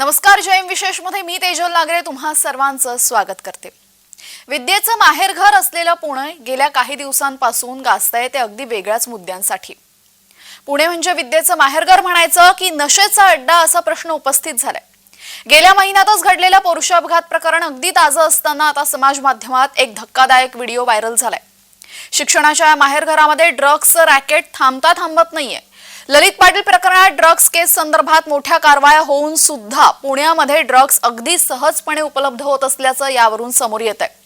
नमस्कार जयम विशेषमध्ये मी तेजल नागरे तुम्हा सर्वांचं स्वागत करते. विद्येचं माहेरघर असलेलं पुणे गेल्या काही दिवसांपासून गाजतंय ते अगदी वेगळ्याच मुद्द्यांसाठी. पुणे म्हणजे विद्येचं माहेरघर म्हणायचं की नशेचा अड्डा असा प्रश्न उपस्थित झालाय. गेल्या महिन्यातच घडलेलं पौरुष अपघात प्रकरण अगदी ताजं असताना आता समाज माध्यमात एक धक्कादायक व्हिडिओ व्हायरल झालाय. शिक्षणाच्या या माहेरघरामध्ये ड्रग्सचं रॅकेट थांबता थांबत नाहीये. ललित पाटील प्रकरणात ड्रग्ज केस संदर्भात मोठ्या कारवाया होऊन सुद्धा पुण्यामध्ये ड्रग्ज अगदी सहजपणे उपलब्ध होत असल्याचं यावरून समोर येत आहे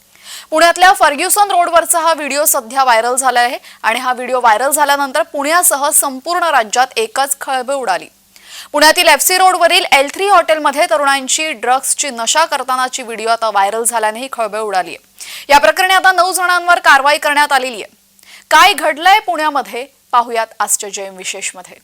पुण्यातल्या फर्ग्युसन रोडवरचा हा व्हिडिओ सध्या व्हायरल झाला आहे आणि हा व्हिडिओ व्हायरल झाल्यानंतर पुण्यासह संपूर्ण राज्यात एकच खळबळ उडाली. पुण्यातील एफसी रोडवरील एल थ्री हॉटेलमध्ये तरुणांची ड्रग्सची नशा करतानाची व्हिडिओ आता व्हायरल झाल्याने ही खळबळ उडाली आहे. या प्रकरणी आता नऊ जणांवर कारवाई करण्यात आलेली आहे. काय घडलंय पुण्यामध्ये? पाहुयात आजच्या जयम विशेषमध्ये.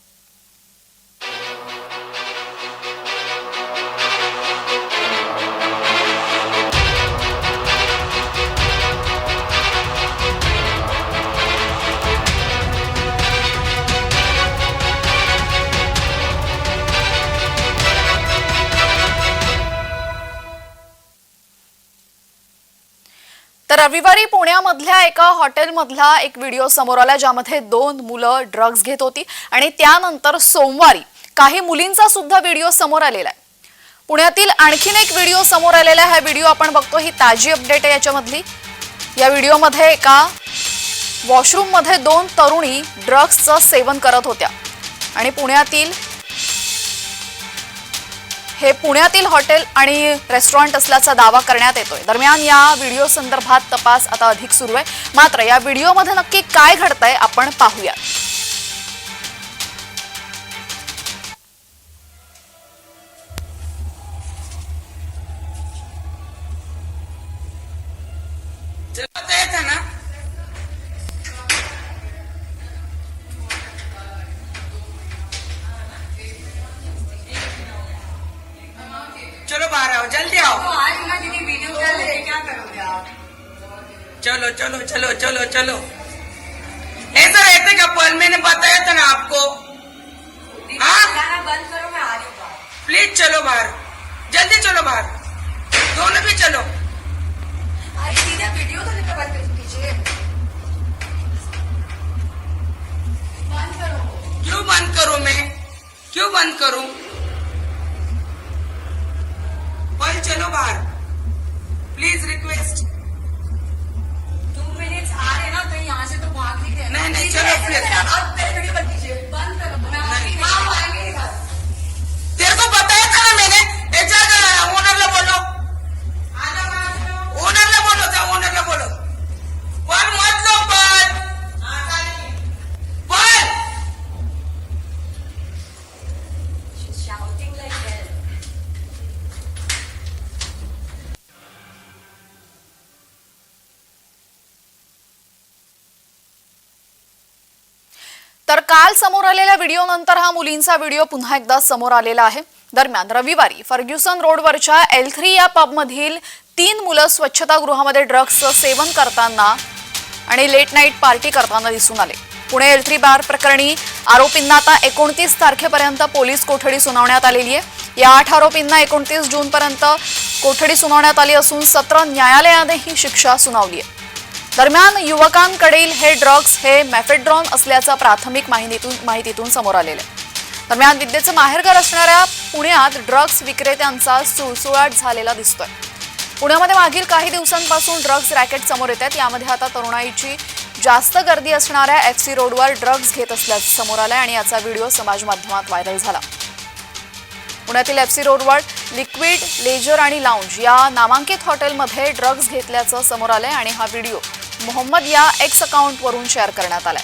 तर रविवारी पुण्यामधल्या एका हॉटेलमधला एक व्हिडिओ समोर आला ज्यामध्ये दोन मुलं ड्रग्ज घेत होती. आणि त्यानंतर सोमवारी काही मुलींचा सुद्धा व्हिडिओ समोर आलेला आहे. पुण्यातील आणखीन एक व्हिडिओ समोर आलेला आहे. हा व्हिडिओ आपण बघतो. ही ताजी अपडेट आहे याच्यामधली. या व्हिडिओमध्ये एका वॉशरूममध्ये दोन तरुणी ड्रग्सचं सेवन करत होत्या. आणि पुण्यातील हे पुण्यातील हॉटेल आणि रेस्टॉरंट असल्याचा दावा करण्यात येतोय. दरम्यान या व्हिडिओ संदर्भात तपास आता अधिक सुरू आहे. मात्र या व्हिडिओमध्ये नक्की काय घडतंय आपण पाहूया. ना चलो चलो चलो चलो चलो। ऐसा रहते का पल मैंने बताया था ना आपको? बंद करो मैं आ रही हूँ? प्लीज़ चलो बाहर। जल्दी चलो बाहर। दोनों भी चलो। वीडियो तो बंद कर कीजिए बंद करो क्यों बंद करूँ मैं? क्यों बंद करूँ? पल चलो बाहर। प्लीज़ रिक्वेस्ट यहाँ से तो भाग नहीं रहे नहीं, नहीं, चलो. नहीं, आप पहले वीडियो बंद कीजिए बंद करो। तेरे को बताया था ना मैंने एचआर ओनरला बोलो ओनरला बोलो जा ओनरला बोलो पण मत लो पण पण She's shouting like hell. तर काल समोर आलेल्या व्हिडिओ नंतर हा मुलींचा व्हिडिओ पुन्हा एकदा समोर आलेला आहे. दरम्यान रविवारी फर्ग्युसन रोडवरच्या एल थ्री या पबमधील तीन मुलं स्वच्छतागृहामध्ये ड्रग्सचं सेवन करताना आणि लेट नाईट पार्टी करताना दिसून आले. पुणे एल थ्री बार प्रकरणी आरोपींना आता एकोणतीस तारखेपर्यंत पोलीस कोठडी सुनावण्यात आलेली आहे. या आठ आरोपींना एकोणतीस जूनपर्यंत कोठडी सुनावण्यात आली असून सत्र न्यायालयाने ही शिक्षा सुनावली आहे. दरम्यान युवकांकडील हे ड्रग्ज हे मॅफेड्रॉन असल्याचं प्राथमिक माहितीतून माहितीतून समोर आलेलं आहे. दरम्यान विद्येचं माहेरघर असणाऱ्या पुण्यात ड्रग्ज विक्रेत्यांचा सुळसुळाट झालेला दिसतोय. पुण्यामध्ये मागील काही दिवसांपासून ड्रग्ज रॅकेट समोर येत आहेत. यामध्ये आता तरुणाईची जास्त गर्दी असणाऱ्या एफ सी रोडवर ड्रग्ज घेत असल्याचं समोर आलंय आणि याचा व्हिडिओ समाज माध्यमात व्हायरल झाला. पुण्यातील एफ सी रोडवर लिक्विड लेजर आणि लाऊंज या नामांकित हॉटेलमध्ये ड्रग्ज घेतल्याचं समोर आलंय आणि हा व्हिडिओ मोहम्मद या एक्स अकाउंटवरून शेअर करण्यात आलाय.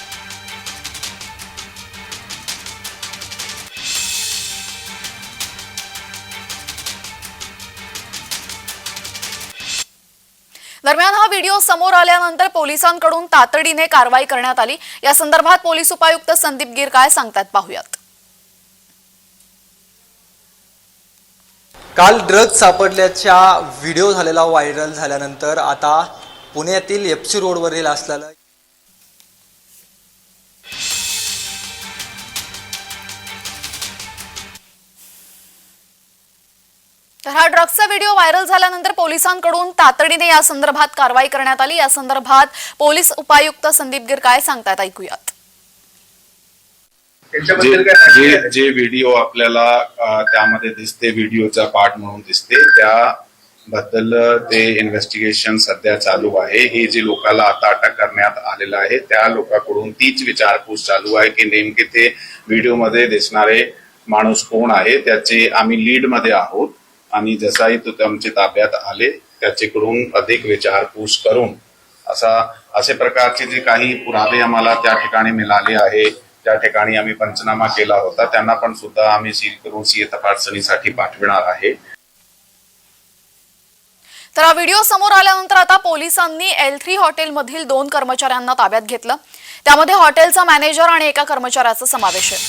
दरम्यान हा व्हिडिओ समोर आल्यानंतर पोलिसांकडून तातडीने कारवाई करण्यात आली. या संदर्भात पोलीस उपायुक्त संदीप गिर काय सांगतात पाहूयात. काल ड्रग्ज सापडल्याच्या व्हिडिओ झालेला व्हायरल झाल्यानंतर आता पुण्यातील एफ सी रोडवरील असलेलं तर हा ड्रग्सचा व्हिडिओ व्हायरल झाल्यानंतर पोलिसांकडून तातडीने या संदर्भात कारवाई करण्यात आली. या संदर्भात पोलीस उपायुक्त संदीप गिर काय सांगतात ऐकूयात. जे त्याच्याबद्दल काय माहिती जे व्हिडिओ आपल्याला त्यामध्ये दिसते व्हिडिओचा पार्ट म्हणून दिसते बद्दल ते इन्व्हेस्टिगेशन सध्या चालू आहे. हे जे लोकाला आता अटक करण्यात आलेलं आहे त्या लोकांकडून तीच विचारपूस चालू आहे की नेमके ते व्हिडिओमध्ये दिसणारे माणूस कोण आहे त्याचे आम्ही लीडमध्ये आहोत. आणि जसाही तो आमच्या ताब्यात आले त्याच्याकडून अधिक विचारपूस करून असा असे प्रकारचे जे काही पुरावे आम्हाला त्या ठिकाणी मिळाले आहे त्या ठिकाणी आम्ही पंचनामा केला होता त्यांना पण सुद्धा आम्ही सील करून सीए तपासणीसाठी पाठविणार आहे. तर हा व्हिडिओ समोर आल्यानंतर आता पोलिसांनी एल थ्री हॉटेलमधील दोन कर्मचाऱ्यांना ताब्यात घेतलं. त्यामध्ये हॉटेलचा मॅनेजर आणि एका कर्मचाऱ्याचा समावेश आहे.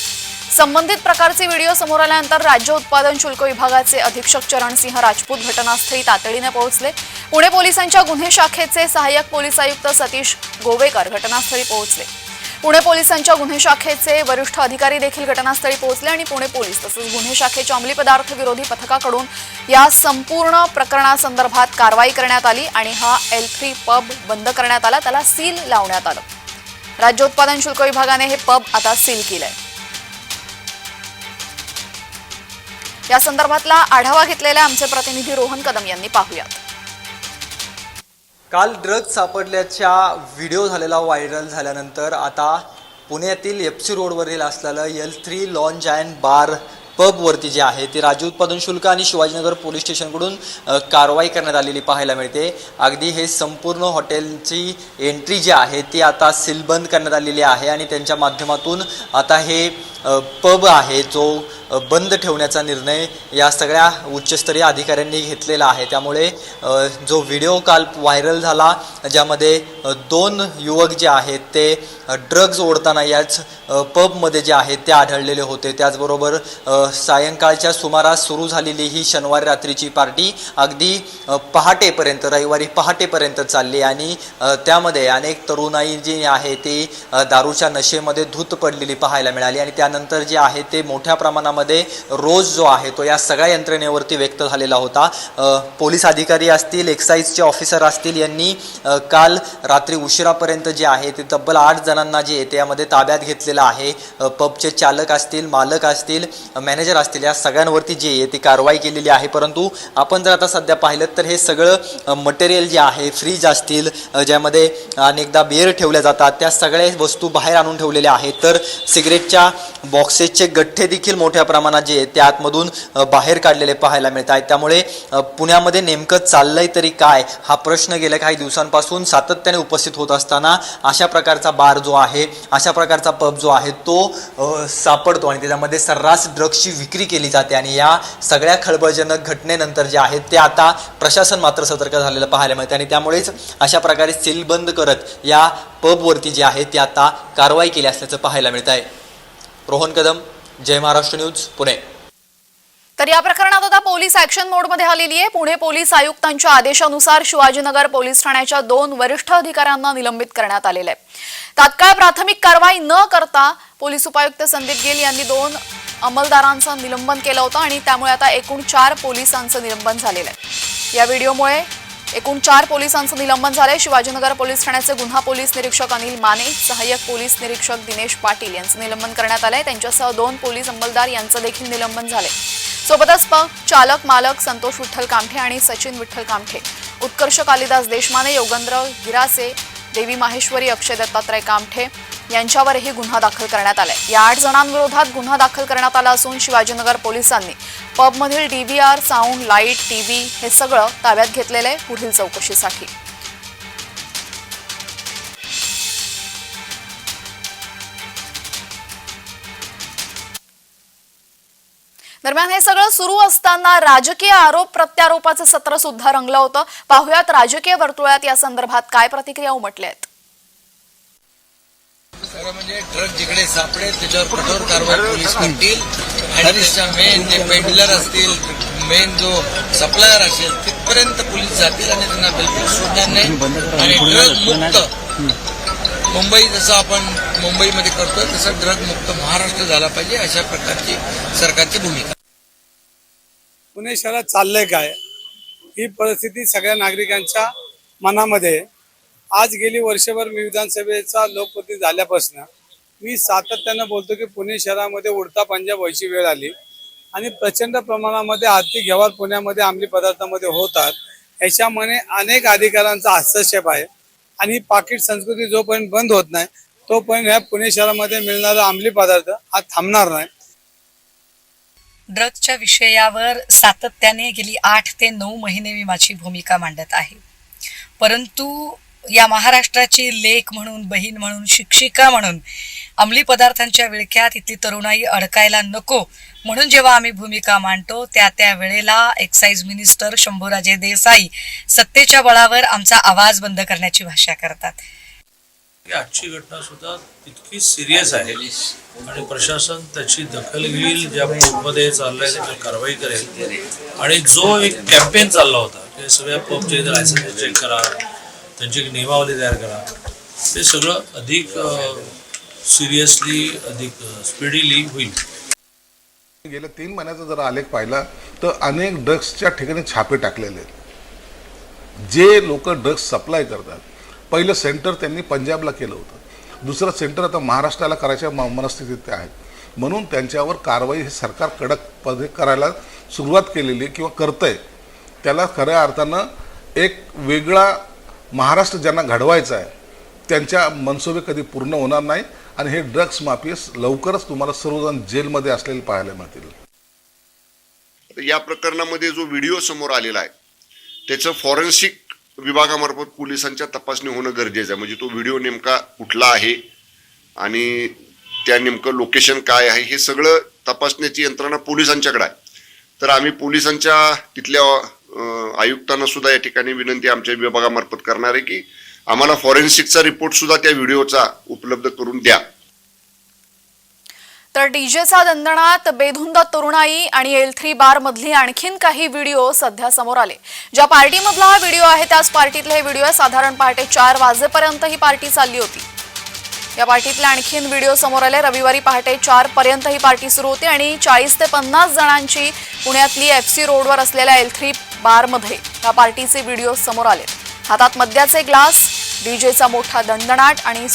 संबंधित प्रकारचे व्हिडिओ समोर आल्यानंतर राज्य उत्पादन शुल्क विभागाचे अधीक्षक चरणसिंह राजपूत घटनास्थळी तातडीने पोहोचले. पुणे पोलिसांच्या गुन्हे शाखेचे सहाय्यक पोलीस आयुक्त सतीश गोवेकर घटनास्थळी पोहोचले. पुणे पोलिसांच्या गुन्हे शाखेचे वरिष्ठ अधिकारी देखील घटनास्थळी पोहोचले आणि पुणे पोलीस तसंच गुन्हे शाखेच्या अंमली पदार्थ विरोधी पथकाकडून या संपूर्ण प्रकरणासंदर्भात कारवाई करण्यात आली आणि हा एल थ्री पब बंद करण्यात आला. त्याला सील लावण्यात आलं. राज्य उत्पादन शुल्क विभागाने हे पब आता सील केलंय. या संदर्भातला आढावा घेतलेला आमचे प्रतिनिधी रोहन कदम यांनी पाहूयात. काल ड्रग्ज सापडल्याच्या व्हिडिओ झालेला व्हायरल झाल्यानंतर आता पुण्यातील एफ सी रोडवरील असलेलं L three lounge and bar पबवरती जे आहे ते राज्य उत्पादन शुल्क आणि शिवाजीनगर पोलीस स्टेशनकडून कारवाई करण्यात आलेली पाहायला मिळते. अगदी हे संपूर्ण हॉटेलची एंट्री जी आहे ती आता सीलबंद करण्यात आलेली आहे आणि त्यांच्या माध्यमातून आता हे पब आहे जो बंद ठेवण्याचा निर्णय या सगळ्या उच्चस्तरीय अधिकाऱ्यांनी घेतलेला आहे. त्यामुळे जो व्हिडिओ काल व्हायरल झाला ज्यामध्ये दोन युवक जे आहेत ते ड्रग्ज ओढताना याच पबमध्ये जे आहेत ते आढळलेले होते. त्याचबरोबर सायंकाळच्या सुमारास सुरू झालेली ही शनिवारी रात्रीची पार्टी अगदी पहाटेपर्यंत रविवारी पहाटेपर्यंत चालली आणि त्यामध्ये अनेक तरुणाई जी आहे ती दारूच्या नशेमध्ये धूत पडलेली पाहायला मिळाली आणि त्यानंतर जे आहे ते मोठ्या प्रमाणामध्ये रोज जो आहे तो या सगळ्या यंत्रणेवरती व्यक्त झालेला होता. पोलीस अधिकारी असतील एक्साईजचे ऑफिसर असतील यांनी काल रात्री उशिरापर्यंत जे आहे ते तब्बल आठ जणांना जे आहे त्यामध्ये ताब्यात घेतलेलं आहे. पबचे चालक असतील मालक असतील मॅनेजर असतील या सगळ्यांवरती जे आहे ती कारवाई केलेली आहे. परंतु आपण जर आता सध्या पाहिलं तर हे सगळं मटेरियल जे आहे फ्रीज असतील ज्यामध्ये अनेकदा बिअर ठेवल्या जातात त्या सगळ्या वस्तू बाहेर आणून ठेवलेल्या आहेत. तर सिगरेटच्या बॉक्सेसचे गठ्ठे देखील मोठ्या प्रमाणात जे आहेत ते आतमधून बाहेर काढलेले पाहायला मिळत आहेत. त्यामुळे पुण्यामध्ये नेमकं चाललंय तरी काय हा प्रश्न गेल्या काही दिवसांपासून सातत्याने उपस्थित होत असताना अशा प्रकारचा बार जो आहे अशा प्रकारचा पब जो आहे तो सापडतो आणि त्याच्यामध्ये सर्रास ड्रग्सची विक्री केली जाते आणि या सगळ्या खळबळजनक घटनेनंतर जे आहेत ते आता प्रशासन मात्र सतर्क झालेलं पाहायला मिळते आणि त्यामुळेच अशा प्रकारे सीलबंद करत या पबवरती जे आहे ते आता कारवाई केली असल्याचं पाहायला मिळत आहे रोहन कदम जय महाराष्ट्र न्यूज पुणे. तर या प्रकरणात आता पोलीस ऍक्शन मोडमध्ये आलेली आहे. पुणे पोलीस आयुक्तांच्या आदेशानुसार शिवाजीनगर पोलीस ठाण्याच्या दोन वरिष्ठ अधिकाऱ्यांना निलंबित करण्यात आलेलं आहे. तात्काळ प्राथमिक कारवाई न करता पोलीस उपायुक्त संदीप गेल यांनी दोन अंमलदारांचं निलंबन केलं होतं आणि त्यामुळे आता एकूण चार पोलिसांचं निलंबन झालेलं आहे. या व्हिडिओमुळे एकूण चार पोलिसांचं निलंबन झालंय. शिवाजीनगर पोलीस ठाण्याचे गुन्हा पोलीस निरीक्षक अनिल माने सहाय्यक पोलीस निरीक्षक दिनेश पाटील यांचं निलंबन करण्यात आलंय. त्यांच्यासह दोन पोलीस अंमलदार यांचं देखील निलंबन झालंय. सोबतच पग चालक मालक संतोष विठ्ठल कामठे आणि सचिन विठ्ठल कामठे उत्कर्ष कालिदास देशमाने योगेंद्र गिरासे देवी माहेश्वरी अक्षय दत्तात्रय कामठे यांच्यावरही गुन्हा दाखल करण्यात आलाय. या आठ जणांविरोधात गुन्हा दाखल करण्यात आला असून शिवाजीनगर पोलिसांनी पबमधील डीव्हीआर साऊंड लाइट टीव्ही हे सगळं ताब्यात घेतलेलं आहे पुढील चौकशीसाठी. दरम्यान हे सगळं सुरू असताना राजकीय आरोप प्रत्यारोपाचं सत्र सुद्धा रंगलं होतं. पाहुयात राजकीय वर्तुळात या संदर्भात काय प्रतिक्रिया उमटल्या आहेत खरं म्हणजे ट्रक जिकडे सापडेल त्याच्यावर कठोर कारवाई पोलीस करतील. आणि त्याच्या मेन जे पेडलर असतील मेन जो सप्लायर असेल तिथपर्यंत पोलीस जातील आणि त्यांना बिलकुल सोडणार नाही. आणि ड्रग मुक्त. मुंबई जसं आपण मुंबईमध्ये करतोय तसं ड्रग मुक्त महाराष्ट्र झाला पाहिजे अशा प्रकारची सरकारची भूमिका. पुणे शहरात चाललंय काय? ही परिस्थिती सगळ्या नागरिकांच्या मनामध्ये. आज गेली वर्षभर मी विधानसभेचा लोकप्रतिनिधी झाल्यापासून मी सातत्यानं बोलतो की पुणे शहरामध्ये उडता पंजाब व्हायची वेळ आली. आणि प्रचंड प्रमाणामध्ये आर्थिक व्यवहार पुण्यामध्ये अंमली पदार्थामध्ये होतात. याच्यामुळे अनेक अधिकाऱ्यांचा हस्तक्षेप आहे. आणि ही पाकिट संस्कृती जोपर्यंत बंद होत नाही तोपर्यंत ह्या पुणे शहरामध्ये मिळणारा अंमली पदार्थ हा थांबणार नाही. ड्रग्सच्या विषयावर सातत्याने गेली आठ ते नऊ महिने मी माझी भूमिका मांडत आहे. परंतु या महाराष्ट्राची लेख म्हणून बहीण म्हणून शिक्षिका म्हणून अंमली पदार्थांच्या विळख्यात इथली तरुणाई अडकायला नको म्हणून जेव्हा आम्ही भूमिका मांडतो त्या त्या वेळेला एक्साईज मिनिस्टर शंभूराजे देसाई सत्तेच्या बळावर आमचा आवाज बंद करण्याची भाषा करतात. आजची घटना सुद्धा तितकी सिरियस आहे आणि प्रशासन त्याची दखल घेईल ज्या मध्ये चाललंय त्याची कारवाई करेल. आणि जो एक कॅम्पेन चालला होता सगळ्या पबचे लायसन्स चेक करा त्यांची एक नियमावली तयार करा. ते सगळं अधिक सिरियसली अधिक स्पीडीली होईल. गेल्या तीन महिन्याचा जर आलेख पाहिला तर अनेक ड्रग्सच्या ठिकाणी छापे टाकलेले आहेत. जे लोक ड्रग्स सप्लाय करतात पहिलं सेंटर त्यांनी पंजाबला केलं होतं. दुसरं सेंटर आता महाराष्ट्राला करायच्या म- मनस्थितीत ते आहेत म्हणून त्यांच्यावर कारवाई हे सरकार कडकपणे करायला सुरुवात केलेली आहे किंवा करतंय. त्याला खऱ्या अर्थानं एक वेगळा महाराष्ट्र ज्यांना घडवायचा आहे त्यांच्या मनसोबे कधी पूर्ण होणार नाही आणि हे ड्रग्स माफियस लवकरच तुम्हाला सर्वजण जेलमध्ये असलेले पाहायला मिळतील. तर या प्रकरणामध्ये जो व्हिडिओ समोर आलेला आहे त्याचं फॉरेन्सिक विभागामार्फत पोलिसांच्या तपासणी होणं गरजेचं आहे. म्हणजे तो व्हिडिओ नेमका कुठला आहे आणि त्या नेमकं लोकेशन काय आहे हे सगळं तपासण्याची यंत्रणा पोलिसांच्याकडे आहे. तर आम्ही पोलिसांच्या तिथल्या आयुक्तांना सुद्धा या ठिकाणी विनंती आमच्या विभागामार्फत करणार आहे की आम्हाला फॉरेन्सिकचा रिपोर्ट सुद्धा त्या व्हिडिओचा उपलब्ध करून द्या. तर डीजेचा दंदणात बेधुंद तरुणाई आणि एल थ्री बार मधली आणखीन काही व्हिडिओ सध्या समोर आले. ज्या पार्टीमधला हा व्हिडिओ आहे त्याच पार्टीतले हे व्हिडिओ आहे साधारण पहाटे चार वाजेपर्यंत ही पार्टी चालली होती. या पार्टीतले आणखीन व्हिडिओ समोर आले रविवारी पहाटे चार पर्यंत ही पार्टी सुरू होती आणि चाळीस ते पन्नास जणांची पुण्यातली एफ सी रोडवर असलेल्या एल थ्री बारमध्ये या पार्टीचे व्हिडिओ समोर आले. हातात मद्याचे ग्लास डीजेचा मोठा दणदणाट आणि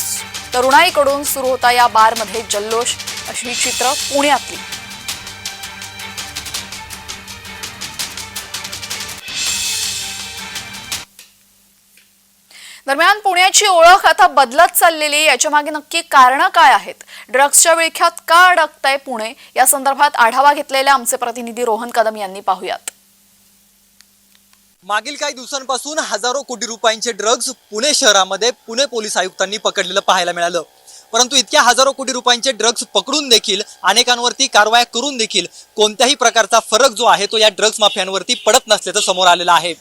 तरुणाईकडून सुरू होता या बारमध्ये जल्लोष. अशी चित्र पुण्यातली. दरम्यान पुण्याची ओळख आता बदलत चाललेली याच्या मागे नक्की कारणं काय आहेत? ड्रग्सच्या विळख्यात का अडकतंय पुणे? या संदर्भात आढावा घेतलेल्या आमचे प्रतिनिधी रोहन कदम यांनी पाहूयात. मागील काही दिवसांपासून हजारो कोटी रुपयांचे ड्रग्ज पुणे शहरामध्ये पुणे पोलीस आयुक्तांनी पकडलेलं पाहायला मिळालं. परंतु इतक्या हजारो कोटी रुपयांचे ड्रग्ज पकडून देखील अनेकांवरती कारवाया करून देखील कोणत्याही प्रकारचा फरक जो आहे तो या ड्रग्ज माफियांवरती पडत नसल्याचं समोर आलेलं आहे.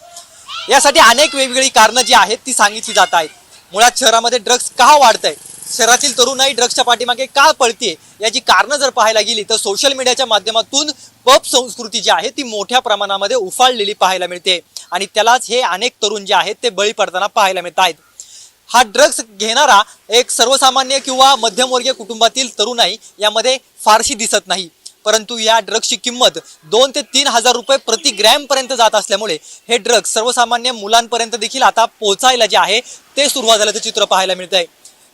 यासाठी अनेक वेगवेगळी कारणं जी आहेत ती सांगितली जात आहेत. मुळात शहरामध्ये ड्रग्ज का वाढत आहे शहरातील तरुणाई ड्रग्सच्या पाठीमागे का पळते याची कारणं जर पाहायला गेली तर सोशल मीडियाच्या माध्यमातून पब संस्कृती जी आहे ती मोठ्या प्रमाणामध्ये उफाळलेली पाहायला मिळते. आणि त्यालाच हे अनेक तरुण जे आहेत ते बळी पडताना पाहायला मिळत आहेत. हा ड्रग्स घेणारा एक सर्वसामान्य किंवा मध्यमवर्गीय कुटुंबातील तरुणाई यामध्ये फारशी दिसत नाही. परंतु या ड्रग्सची किंमत दोन ते तीन हजार रुपये प्रति ग्रॅमपर्यंत जात असल्यामुळे हे ड्रग्स सर्वसामान्य मुलांपर्यंत देखील आता पोहोचायला जे आहे ते सुरुवात झाल्याचं चित्र पाहायला मिळत आहे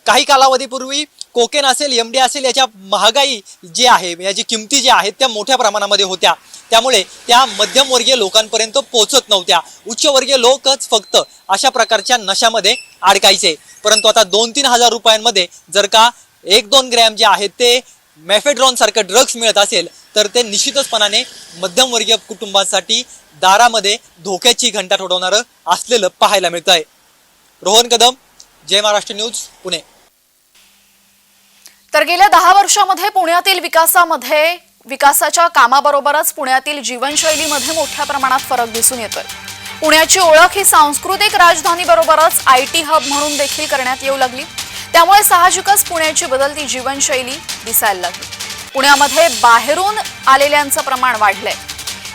काही कालावधीपूर्वी कोकेन असेल एम डी असेल याच्या महागाई जी आहे याची किमती ज्या आहेत त्या मोठ्या प्रमाणामध्ये होत्या. त्यामुळे त्या मध्यमवर्गीय लोकांपर्यंत पोहोचत नव्हत्या. उच्चवर्गीय लोकच फक्त अशा प्रकारच्या नशामध्ये अडकायचे. परंतु आता दोन तीन हजार रुपयांमध्ये जर का एक दोन ग्रॅम जे आहेत ते मॅफेड्रॉन सारखं ड्रग्स मिळत असेल तर ते निश्चितचपणाने मध्यमवर्गीय कुटुंबासाठी दारामध्ये धोक्याची घंटा ठोडवणारं असलेलं पाहायला मिळत आहे रोहन कदम जय महाराष्ट्र न्यूज पुणे. तर गेल्या दहा वर्षामध्ये पुण्यातील विकासामध्ये विकासाच्या कामाबरोबरच पुण्यातील जीवनशैलीमध्ये मोठ्या प्रमाणात फरक दिसून येतोय. पुण्याची ओळख ही सांस्कृतिक राजधानी बरोबरच आय टी हब म्हणून देखील करण्यात येऊ लागली. त्यामुळे साहजिकच पुण्याची बदलती जीवनशैली दिसायला लागली. पुण्यामध्ये बाहेरून आलेल्यांचं प्रमाण वाढलंय.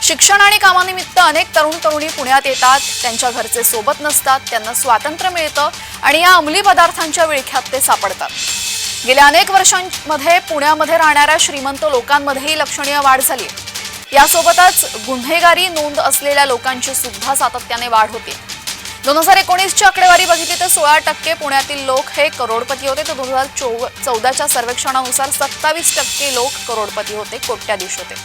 शिक्षण आणि कामानिमित्त अनेक तरुण तरुणी पुण्यात येतात त्यांच्या घरचे सोबत नसतात त्यांना स्वातंत्र्य मिळतं आणि या अंमली पदार्थांच्या विळख्यात ते सापडतात. गेल्या अनेक वर्षांमध्ये पुण्यामध्ये राहणाऱ्या श्रीमंत लोकांमध्येही लक्षणीय वाढ झाली यासोबतच गुन्हेगारी नोंद असलेल्या लोकांची सुद्धा सातत्याने वाढ होते. दोन हजार एकोणीसची आकडेवारी बघितली तर सोळा टक्के पुण्यातील लोक हे करोडपती होते. तर दोन हजार चौ चौदाच्या सर्वेक्षणानुसार सत्तावीस टक्के लोक करोडपती होते कोट्याधीश होते.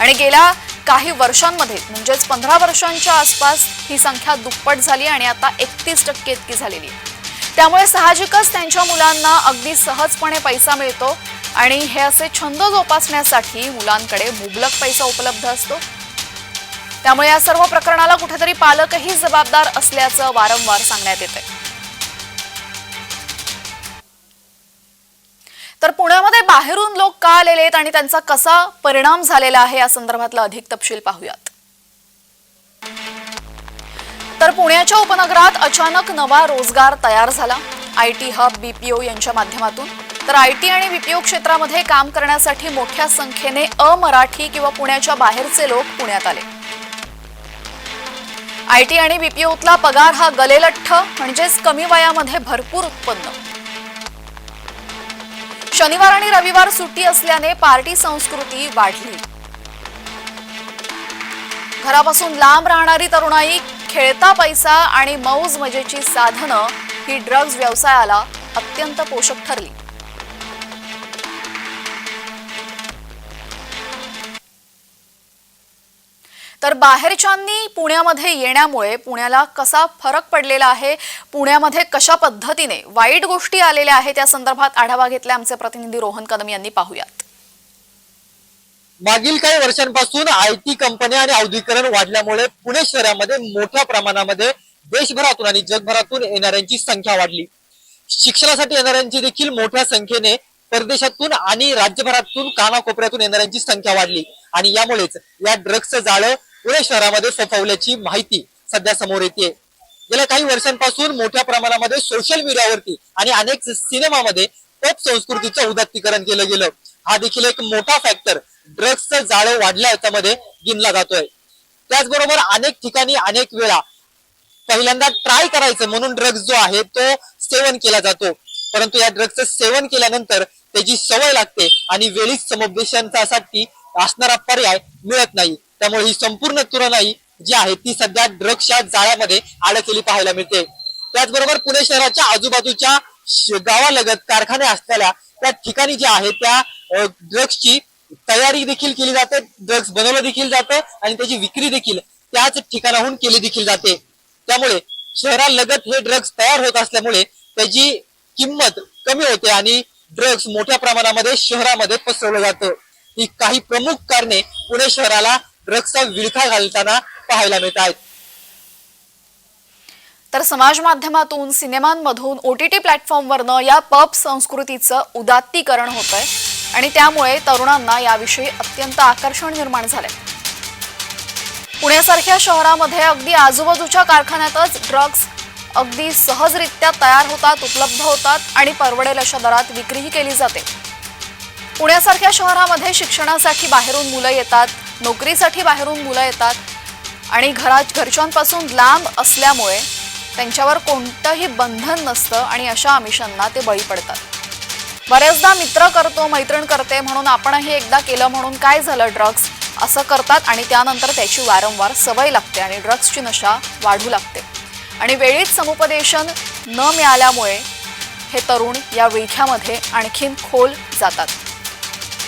आणि गेल्या काही वर्षांमध्ये म्हणजेच पंधरा वर्षांच्या आसपास ही संख्या दुप्पट झाली आणि आता एकतीस टक्के इतकी झालेली आहे. त्यामुळे साहजिकच त्यांच्या मुलांना अगदी सहजपणे पैसा मिळतो आणि हे असे छंद जोपासण्यासाठी मुलांकडे मुबलक पैसा उपलब्ध असतो. त्यामुळे या सर्व प्रकरणाला कुठेतरी पालकही जबाबदार असल्याचं वारंवार सांगण्यात येते तर पुण्यामध्ये बाहेरून लोक का आलेले आहेत आणि त्यांचा कसा परिणाम झालेला आहे या संदर्भातला अधिक तपशील पाहूयात. तर पुण्याच्या उपनगरात अचानक नवा रोजगार तयार झाला. आय टी हब बीपीओ यांच्या माध्यमातून. तर आय टी आणि बीपीओ क्षेत्रामध्ये काम करण्यासाठी मोठ्या संख्येने अमराठी किंवा पुण्याच्या बाहेरचे लोक पुण्यात आले. आय टी आणि बीपीओतला पगार हा गलेलठ्ठ म्हणजेच कमी वयामध्ये भरपूर उत्पन्न. शनिवार आणि रविवार सुट्टी असल्याने पार्टी संस्कृती वाढली. घरापासून लांब राहणारी तरुणाई खेळता पैसा आणि मौज मजेची साधनं ही ड्रग्ज व्यवसायाला अत्यंत पोषक ठरली. तर बाहेरच्यांनी पुण्यामध्ये येण्यामुळे पुण्याला कसा फरक पडलेला आहे पुण्यामध्ये कशा पद्धतीने वाईट गोष्टी आलेल्या आहेत त्या संदर्भात आढावा घेतला आमचे प्रतिनिधी रोहन कदम यांनी पाहूयात. मागील काही वर्षांपासून आय टी कंपन्या आणि औद्योगिकरण वाढल्यामुळे पुणे शहरामध्ये मोठ्या प्रमाणामध्ये देशभरातून आणि जगभरातून येणाऱ्यांची संख्या वाढली. शिक्षणासाठी येणाऱ्यांची देखील मोठ्या संख्येने परदेशातून आणि राज्यभरातून कानाकोपऱ्यातून येणाऱ्यांची संख्या वाढली. आणि यामुळेच या ड्रग्सचं जाळं पुणे शहरामध्ये फोफवल्याची माहिती सध्या समोर येते. गेल्या काही वर्षांपासून मोठ्या प्रमाणामध्ये सोशल मीडियावरती आणि अनेक सिनेमामध्ये पप संस्कृतीचं उदात्तीकरण केलं गेलं. हा देखील एक मोठा फॅक्टर ड्रग्सचं जाळं वाढल्या याच्यामध्ये गिनला जातोय. त्याचबरोबर अनेक ठिकाणी अनेक वेळा पहिल्यांदा ट्राय करायचं म्हणून ड्रग्ज जो आहे तो सेवन केला जातो. परंतु या ड्रग्जचं सेवन केल्यानंतर त्याची सवय लागते आणि वेळीच समुपदेशनासाठी असणारा पर्याय मिळत नाही. त्यामुळे ही संपूर्ण तुरणाई जी आहे ती सध्या ड्रग्सच्या जाळ्यामध्ये अडकलेली पाहायला मिळते. त्याचबरोबर पुणे शहराच्या आजूबाजूच्या गावालगत कारखाने असलेल्या त्या ठिकाणी जे आहे त्या ड्रग्सची तयारी देखील केली जाते. ड्रग्स बनवलं देखील जातं आणि त्याची विक्री देखील त्याच ठिकाणाहून केली देखील जाते. त्यामुळे शहरालगत हे ड्रग्स तयार होत असल्यामुळे त्याची किंमत कमी होते आणि ड्रग्स मोठ्या प्रमाणामध्ये शहरामध्ये पसरवलं जातं. ही काही प्रमुख कारणे पुणे शहराला ड्रग्सचा विळखा घालताना पाहायला मिळत आहेत तर समाज माध्यमातून सिनेमांमधून ओ टी टी प्लॅटफॉर्मवरनं या पब संस्कृतीचं उदात्तीकरण होत आहे आणि त्यामुळे तरुणांना याविषयी अत्यंत आकर्षण निर्माण झालंय. पुण्यासारख्या शहरामध्ये अगदी आजूबाजूच्या कारखान्यातच ड्रग्ज अगदी सहजरित्या तयार होतात उपलब्ध होतात आणि परवडेल अशा दरात विक्रीही केली जाते. पुण्यासारख्या शहरामध्ये शिक्षणासाठी बाहेरून मुलं येतात नोकरीसाठी बाहेरून मुलं येतात आणि घरात घरच्यांपासून लांब असल्यामुळे त्यांच्यावर कोणतंही बंधन नसतं आणि अशा आमिषांना ते बळी पडतात. बऱ्याचदा मित्र करतो मैत्रीण करते म्हणून आपणही एकदा केलं म्हणून काय झालं ड्रग्स? असं करतात आणि त्यानंतर त्याची वारंवार सवय लागते आणि ड्रग्सची नशा वाढू लागते. आणि वेळीच समुपदेशन न मिळाल्यामुळे हे तरुण या विळख्यामध्ये आणखीन खोल जातात.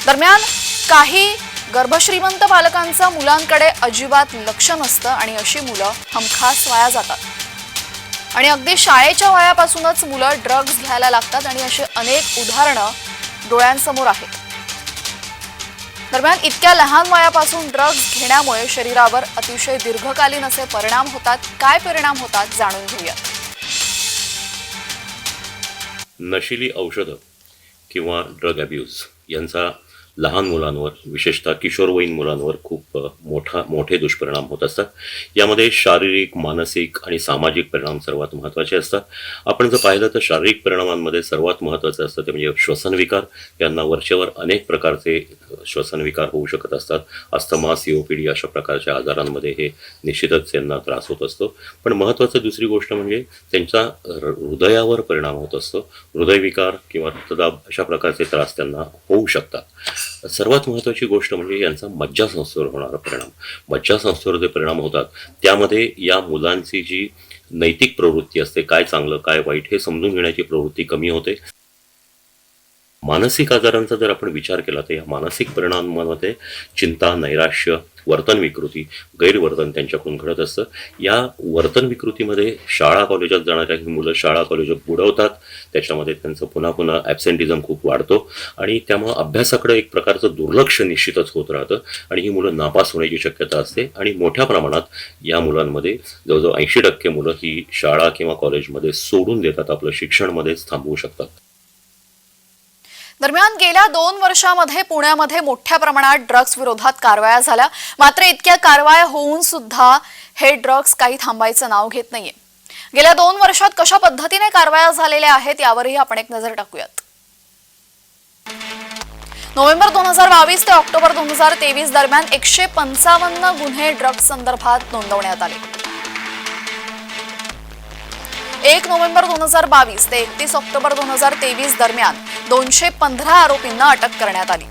दरम्यान काही गर्भश्रीमंत पालकांचं मुलांकडे अजिबात लक्ष नसतं आणि अशी मुलं हमखास वाया जातात. आणि अगदी शाळेच्या वयापासूनच मुलं ड्रग्ज घ्यायला लागतात आणि अशी अनेक उदाहरणं डोळ्यांसमोर आहेत. दरम्यान इतक्या लहान वयापासून ड्रग्ज घेण्यामुळे शरीरावर अतिशय दीर्घकालीन असे परिणाम होतात. काय परिणाम होतात जाणून घेऊयात. नशिली औषधं किंवा ड्रग अब्यूज यांचा लहान मुलांवर विशेषतः किशोरवयीन मुलांवर खूप मोठा मोठे दुष्परिणाम होत असतात. यामध्ये शारीरिक मानसिक आणि सामाजिक परिणाम सर्वात महत्त्वाचे असतात. आपण जर पाहिलं तर शारीरिक परिणामांमध्ये सर्वात महत्त्वाचं असतं ते म्हणजे श्वसनविकार. यांना वरचेवर अनेक प्रकारचे श्वसनविकार होऊ शकत असतात. अस्थमा सीओपीडी अशा प्रकारच्या आजारांमध्ये हे निश्चितच त्यांना त्रास होत असतो. पण महत्त्वाचं दुसरी गोष्ट म्हणजे त्यांचा हृदयावर परिणाम होत असतो. हृदयविकार किंवा रक्तदाब अशा प्रकारचे त्रास त्यांना होऊ शकतात. सर्वात महत्त्वाची गोष्ट म्हणजे यांचा मज्जासंस्थेवर होणारा परिणाम. मज्जासंस्थेवर जे परिणाम होतात त्यामध्ये या मुलांची जी नैतिक प्रवृत्ती असते काय चांगलं काय वाईट हे समजून घेण्याची प्रवृत्ती कमी होते. मानसिक आजारांचा जर आपण विचार केला तर या मानसिक परिणामांमध्ये चिंता नैराश्य वर्तन विकृती गैरवर्तन त्यांच्याकडून घडत असतं. या वर्तन विकृतीमध्ये शाळा कॉलेजात जाणाऱ्या ही मुलं शाळा कॉलेजात बुडवतात. त्याच्यामध्ये त्यांचं पुन्हा पुन्हा ॲबसेंटिझम खूप वाढतो आणि त्यामुळं अभ्यासाकडे एक प्रकारचं दुर्लक्ष निश्चितच होत राहतं आणि ही मुलं नापास होण्याची शक्यता असते आणि मोठ्या प्रमाणात या मुलांमध्ये जवळजवळ ऐंशी टक्के मुलं ही शाळा किंवा कॉलेजमध्ये सोडून देतात आपलं शिक्षणमध्येच थांबवू शकतात. दरम्यान गेल्या दोन वर्षामध्ये पुण्यामध्ये मोठ्या प्रमाणात ड्रग्ज विरोधात कारवाया झाल्या. मात्र इतक्या कारवाया होऊन सुद्धा हे ड्रग्ज काही थांबायचं नाव घेत नाहीये. गेल्या दोन वर्षात कशा पद्धतीने कारवाया झालेल्या आहेत यावरही आपण एक नजर टाकूयात. नोव्हेंबर दोन हजार बावीस ते ऑक्टोबर दोन हजार तेवीस दरम्यान एकशे पंचावन्न गुन्हे ड्रग्ज संदर्भात नोंदवण्यात आले. एक नोव्हेंबर दोन हजार बावीस ते एकतीस ऑक्टोबर दोन हजार तेवीस दरम्यान दोनशे पंधरा आरोपींना अटक करण्यात आली.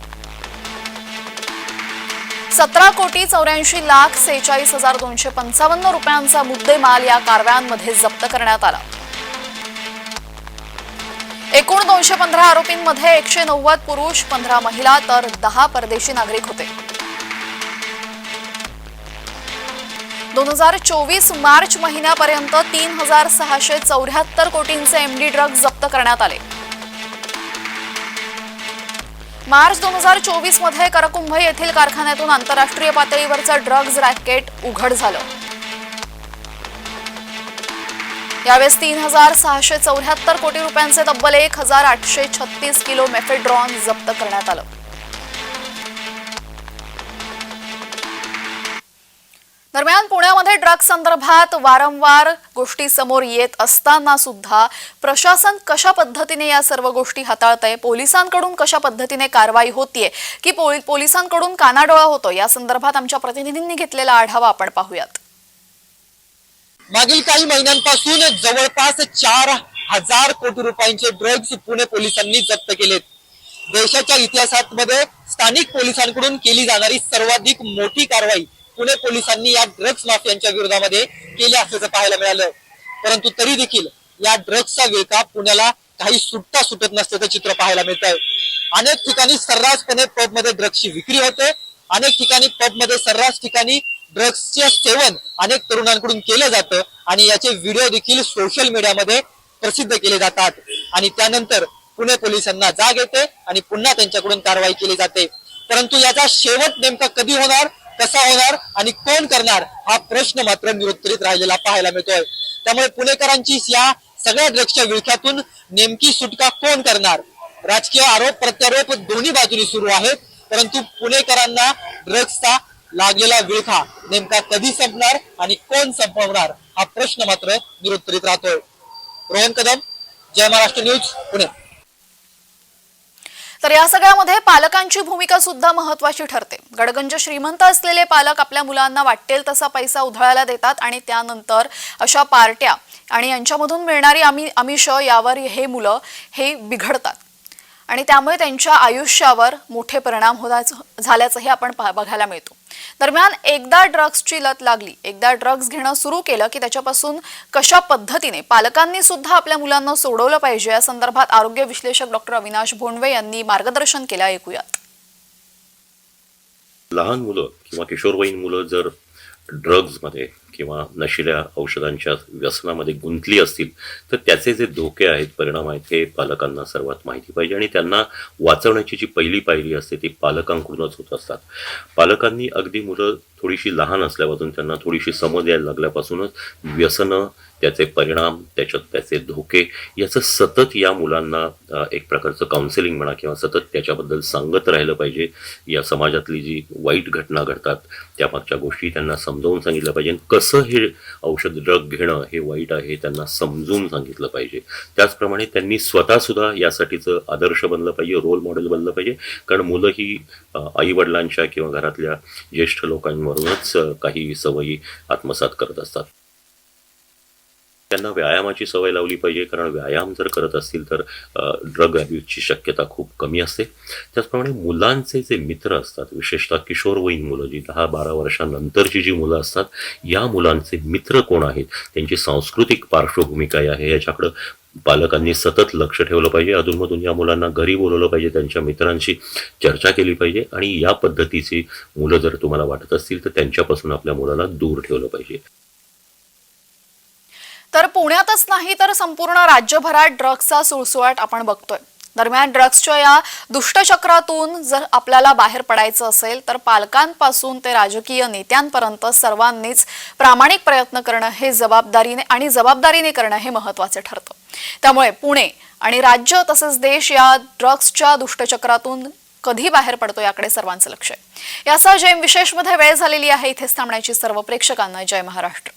सतरा कोटी चौऱ्याऐंशी लाख सेहेचाळीस हजार दोनशे पंचावन्न रुपयांचा मुद्देमाल या कारवायांमध्ये जप्त करण्यात आला. एकूण दोनशे पंधरा आरोपींमध्ये एकशे नव्वद पुरुष पंधरा महिला तर दहा परदेशी नागरिक होते. दोन हजार चोवीस मार्च महिन्यापर्यंत तीन हजार सहाशे चौऱ्याहत्तर कोटींचे एमडी ड्रग्ज जप्त करण्यात आले. मार्च दोन हजार चोवीसमध्ये करकुंभ येथील कारखान्यातून आंतरराष्ट्रीय पातळीवरचं ड्रग्ज रॅकेट उघड झालं. यावेळेस तीन हजार सहाशे चौऱ्याहत्तर कोटी रुपयांचे तब्बल एक हजार आठशे छत्तीस किलो मेफेड्रॉन जप्त करण्यात आलं. दरम्यान पुण्यामध्ये ड्रग्ज संदर्भात वारंवार गोष्टी समोर येत असताना सुद्धा प्रशासन कशा पद्धतीने या सर्व गोष्टी हाताळतंय? पोलिसांकडून कशा पद्धतीने कारवाई होतीये? की पोलिसांकडून कानाडोळा होतो या संदर्भात आमच्या प्रतिनिधींनी घेतलेला आढावा आपण पाहूयात. मागील काही महिन्यांपासून जवळपास चार हजार कोटी रुपयांचे ड्रग्ज पुणे पोलिसांनी जप्त केलेत. देशाच्या इतिहासामध्ये स्थानिक पोलिसांकडून केली जाणारी सर्वाधिक मोठी कारवाई पुणे पोलिसांनी या ड्रग्ज माफियांच्या विरोधामध्ये केले असल्याचं पाहायला मिळालं. परंतु तरी देखील या ड्रग्जचा विळखा पुण्याला काही सुटता सुटत नसल्याचं चित्र पाहायला मिळत आहे अनेक ठिकाणी सर्रासपणे पबमध्ये ड्रग्सची विक्री होते. अनेक ठिकाणी पबमध्ये सर्रास ठिकाणी ड्रग्सचे सेवन अनेक तरुणांकडून केलं जातं आणि याचे व्हिडिओ देखील सोशल मीडियामध्ये प्रसिद्ध केले जातात. आणि त्यानंतर पुणे पोलिसांना जाग येते आणि पुन्हा त्यांच्याकडून कारवाई केली जाते. परंतु याचा शेवट नेमका कधी होणार? कसा होणार आणि कोण करणार हा प्रश्न मात्र निरुत्तरित राहिलेला पाहायला मिळतोय. त्यामुळे पुणेकरांची या सगळ्या ड्रग्सच्या विळख्यातून नेमकी सुटका कोण करणार? राजकीय आरोप प्रत्यारोप दोन्ही बाजूनी सुरू आहेत परंतु पुणेकरांना ड्रग्सचा लागलेला विळखा नेमका कधी संपणार आणि कोण संपवणार हा प्रश्न मात्र निरुत्तरित राहतोय. रोहन कदम जय महाराष्ट्र न्यूज पुणे. तर या सगळ्यामध्ये पालकांची भूमिका सुद्धा महत्वाची ठरते. गडगंज श्रीमंत असलेले पालक आपल्या मुलांना वाटेल तसा पैसा उधळायला देतात आणि त्यानंतर अशा पार्ट्या आणि यांच्यामधून मिळणारी आम्ही आमिष यावर हे मुलं हे बिघडतात. आणि त्यामुळे त्यांच्या आयुष्यावर मोठे परिणाम होण्याचं झाल्याचंही आपण बघायला मिळतो. दरम्यान एकदा ड्रग्सची लत लागली एकदा ड्रग्ज घेणं सुरू केलं की त्याच्यापासून कशा पद्धतीने पालकांनी सुद्धा आपल्या मुलांना सोडवलं पाहिजे? या संदर्भात आरोग्य विश्लेषक डॉक्टर अविनाश भोंडवे यांनी मार्गदर्शन केलं ऐकूयात लहान मुलं किंवा किशोरवयीन मुलं जर ड्रग्जमध्ये किंवा नशिल्या औषधांच्या व्यसनामध्ये गुंतली असतील तर त्याचे जे धोके आहेत परिणाम आहेत हे पालकांना सर्वात माहिती पाहिजे. आणि त्यांना वाचवण्याची जी पहिली पायरी असते ती पालकांकडूनच होत असतात. पालकांनी अगदी मुलं थोडीशी लहान असल्यापासून त्यांना थोडीशी समज यायला लागल्यापासूनच व्यसनं त्याचे परिणाम त्याच्यात त्याचे धोके याचं सतत या मुलांना एक प्रकारचं काउन्सिलिंग म्हणा किंवा सतत त्याच्याबद्दल सांगत राहिलं पाहिजे. या समाजातली जी वाईट घटना घडतात त्यामागच्या गोष्टी त्यांना समजावून सांगितलं पाहिजे. आणि कसं हे औषध ड्रग घेणं हे वाईट आहे हे त्यांना समजून सांगितलं पाहिजे. त्याचप्रमाणे त्यांनी स्वतःसुद्धा यासाठीचं आदर्श बनलं पाहिजे रोल मॉडेल बनलं पाहिजे. कारण मुलं ही आईवडिलांच्या किंवा घरातल्या ज्येष्ठ लोकांवरूनच काही सवयी आत्मसात करत असतात. त्यांना व्यायामाची सवय लावली पाहिजे कारण व्यायाम जर करत असतील तर ड्रग अब्यूजची शक्यता खूप कमी असते. त्याचप्रमाणे मुलांचे जे मित्र असतात विशेषतः किशोरवयीन मुलं जी दहा बारा वर्षानंतरची जी मुलं असतात या मुलांचे मित्र कोण आहेत? त्यांची सांस्कृतिक पार्श्वभूमी काय आहे याच्याकडं पालकांनी सतत लक्ष ठेवलं पाहिजे. अधूनमधून या मुलांना घरी बोलवलं पाहिजे त्यांच्या मित्रांशी चर्चा केली पाहिजे आणि या पद्धतीची मुलं जर तुम्हाला वाटत असतील तर त्यांच्यापासून आपल्या मुलाला दूर ठेवलं पाहिजे. तर पुण्यातच नाही तर संपूर्ण राज्यभरात ड्रग्सचा सुळसुळाट आपण बघतोय. दरम्यान ड्रग्सच्या या दुष्टचक्रातून जर आपल्याला बाहेर पडायचं असेल तर पालकांपासून ते राजकीय नेत्यांपर्यंत सर्वांनीच प्रामाणिक प्रयत्न करणं हे जबाबदारीने आणि जबाबदारीने करणं हे महत्वाचं ठरतं. त्यामुळे पुणे आणि राज्य तसेच देश या ड्रग्सच्या दुष्टचक्रातून कधी बाहेर पडतो याकडे सर्वांचं लक्ष आहे. यासह जय विशेषमध्ये वेळ झालेली आहे. इथेच थांबण्याची सर्व प्रेक्षकांना जय महाराष्ट्र.